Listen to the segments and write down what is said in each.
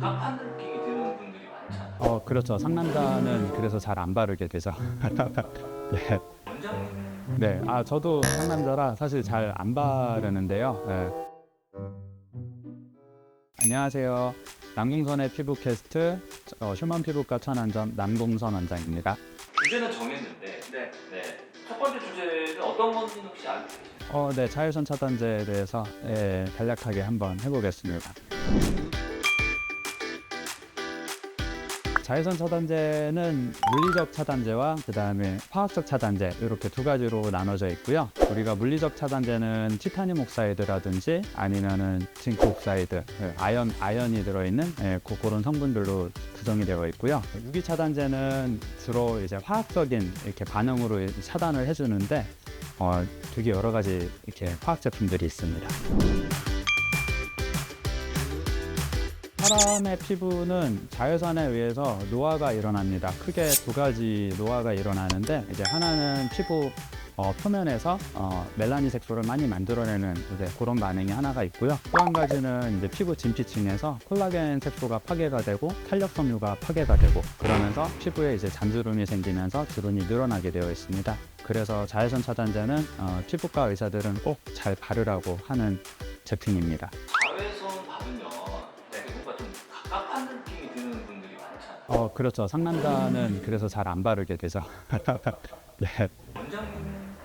갑갑한 느낌이 드는 분들이 많잖아요. 어 그렇죠. 상남자는 그래서 잘 안 바르게 되죠. 네. 원장님 네, 아 저도 상남자라 사실 잘 안 바르는데요. 네. 안녕하세요. 남궁선의 피부 캐스트 어, 휴먼 피부과 천안점 남궁선 원장입니다. 주제는 정했는데 네. 네. 첫 번째 주제는 어떤 건지 혹시 알고 계세요? 어, 네, 자외선 차단제에 대해서 예, 간략하게 한번 해보겠습니다. 자외선 차단제는 물리적 차단제와 그 다음에 화학적 차단제 이렇게 두 가지로 나눠져 있고요. 우리가 물리적 차단제는 티타늄 옥사이드라든지 아니면은 징크 옥사이드, 예, 아연 아연이 들어있는 예, 그, 그런 성분들로 구성이 되어 있고요. 유기 차단제는 주로 이제 화학적인 이렇게 반응으로 차단을 해주는데 어, 되게 여러 가지 이렇게 화학 제품들이 있습니다. 사람의 피부는 자외선에 의해서 노화가 일어납니다. 크게 두 가지 노화가 일어나는데 이제 하나는 피부 어, 표면에서 어, 멜라닌 색소를 많이 만들어내는 이제 그런 반응이 하나가 있고요. 또 한 가지는 이제 피부 진피층에서 콜라겐 색소가 파괴가 되고 탄력 섬유가 파괴가 되고 그러면서 피부에 이제 잔주름이 생기면서 주름이 늘어나게 되어 있습니다. 그래서 자외선 차단제는 어, 피부과 의사들은 꼭 잘 바르라고 하는 제품입니다. 어 그렇죠. 상남자는 그래서 잘 안 바르게 되죠. 네.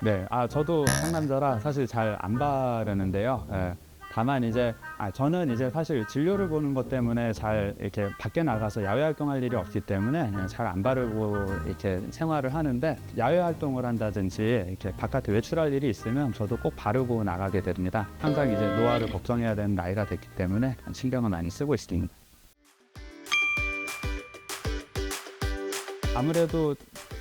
네, 아 저도 상남자라 사실 잘 안 바르는데요. 예, 다만 이제 아 저는 이제 사실 진료를 보는 것 때문에 잘 이렇게 밖에 나가서 야외 활동할 일이 없기 때문에 잘안 바르고 이렇게 생활을 하는데 야외 활동을 한다든지 이렇게 바깥에 외출할 일이 있으면 저도 꼭 바르고 나가게 됩니다. 항상 이제 노화를 걱정해야 되는 나이가 됐기 때문에 신경을 많이 쓰고 있습니다. 아무래도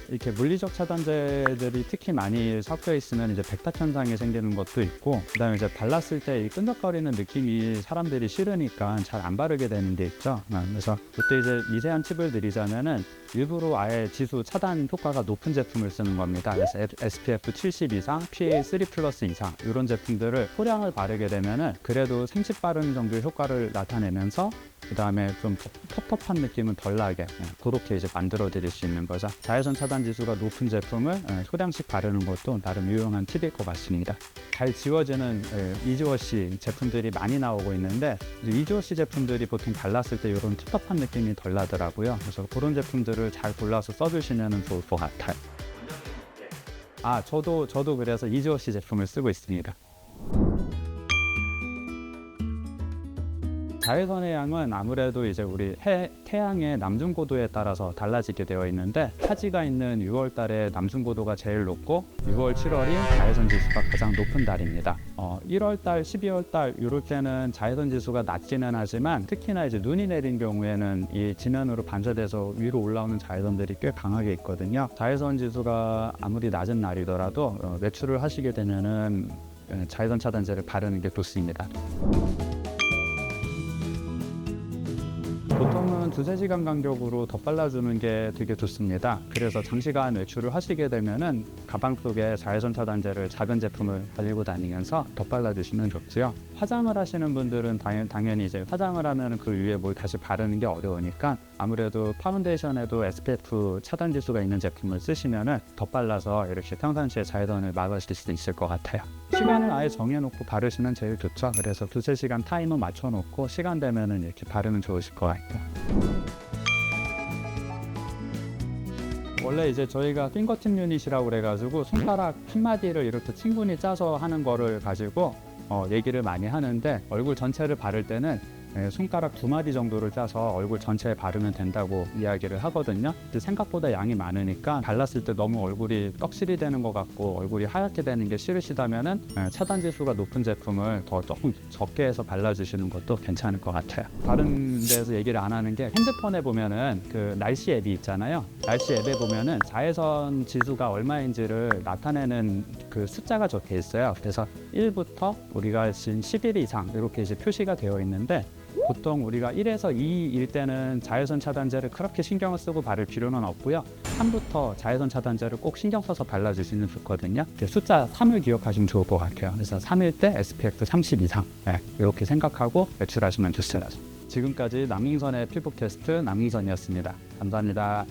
이렇게 물리적 차단제들이 특히 많이 섞여 있으면 이제 백탁 현상이 생기는 것도 있고 그다음에 이제 발랐을 때 이 끈적거리는 느낌이 사람들이 싫으니까 잘 안 바르게 되는 게 있죠. 아, 그래서 그때 이제 미세한 팁을 드리자면은 일부러 아예 지수 차단 효과가 높은 제품을 쓰는 겁니다. 그래서 SPF 70 이상, PA3 플러스 이상 이런 제품들을 소량을 바르게 되면은 그래도 생식 바르는 정도의 효과를 나타내면서 그 다음에 좀 텁텁한 느낌은 덜 나게 예, 그렇게 이제 만들어 드릴 수 있는 거죠. 자외선 차단 지수가 높은 제품을 예, 소량씩 바르는 것도 나름 유용한 팁일 것 같습니다. 잘 지워지는 예, 이지워시 제품들이 많이 나오고 있는데 이제 이지워시 제품들이 보통 발랐을 때 이런 텁텁한 느낌이 덜 나더라고요. 그래서 그런 제품들을 잘 골라서 써주시면 좋을 것 같아요. 아 저도 저도 그래서 이지워시 제품을 쓰고 있습니다. 자외선의 양은 아무래도 이제 우리 해, 태양의 남중 고도에 따라서 달라지게 되어 있는데 하지가 있는 6월 달에 남중 고도가 제일 높고 6월, 7월이 자외선 지수가 가장 높은 달입니다. 어, 1월 달, 12월 달 이럴 때는 자외선 지수가 낮기는 하지만 특히나 이제 눈이 내린 경우에는 이 지면으로 반사돼서 위로 올라오는 자외선들이 꽤 강하게 있거든요. 자외선 지수가 아무리 낮은 날이더라도 어, 외출을 하시게 되면은 어, 자외선 차단제를 바르는 게 좋습니다. 보통은 두세 시간 간격으로 덧발라주는 게 되게 좋습니다. 그래서 장시간 외출을 하시게 되면은 가방 속에 자외선 차단제를 작은 제품을 가지고 다니면서 덧발라주시면 좋고요. 화장을 하시는 분들은 당연, 당연히 이제 화장을 하면 그 위에 뭘 다시 바르는 게 어려우니까 아무래도 파운데이션에도 SPF 차단 지수가 있는 제품을 쓰시면은 덧발라서 이렇게 평상시에 자외선을 막으실 수 있을 것 같아요. 시간을 아예 정해놓고 바르시면 제일 좋죠. 그래서 두세 시간 타이머 맞춰놓고 시간 되면은 이렇게 바르면 좋으실 것 같고. 원래 이제 저희가 핑거팁 유닛이라고 그래가지고 손가락 핀마디를 이렇게 친분히 짜서 하는 거를 가지고 어, 얘기를 많이 하는데 얼굴 전체를 바를 때는 예, 손가락 두 마디 정도를 짜서 얼굴 전체에 바르면 된다고 이야기를 하거든요. 근데 생각보다 양이 많으니까 발랐을 때 너무 얼굴이 떡실이 되는 것 같고 얼굴이 하얗게 되는 게 싫으시다면은 예, 차단 지수가 높은 제품을 더 조금 적게 해서 발라주시는 것도 괜찮을 것 같아요. 다른 데서 얘기를 안 하는 게 핸드폰에 보면은 그 날씨 앱이 있잖아요. 날씨 앱에 보면은 자외선 지수가 얼마인지를 나타내는 그 숫자가 적혀 있어요. 그래서 1부터 우리가 지금 11 이상 이렇게 이제 표시가 되어 있는데 보통 우리가 1에서 2일 때는 자외선 차단제를 그렇게 신경을 쓰고 바를 필요는 없고요. 3부터 자외선 차단제를 꼭 신경 써서 발라주시면 좋거든요. 그 숫자 3을 기억하시면 좋을 것 같아요. 그래서 3일 때 SPF 30 이상 네, 이렇게 생각하고 외출하시면 좋습니다. 지금까지 남ing선의 피부 캐스트 남ing선이었습니다. 감사합니다.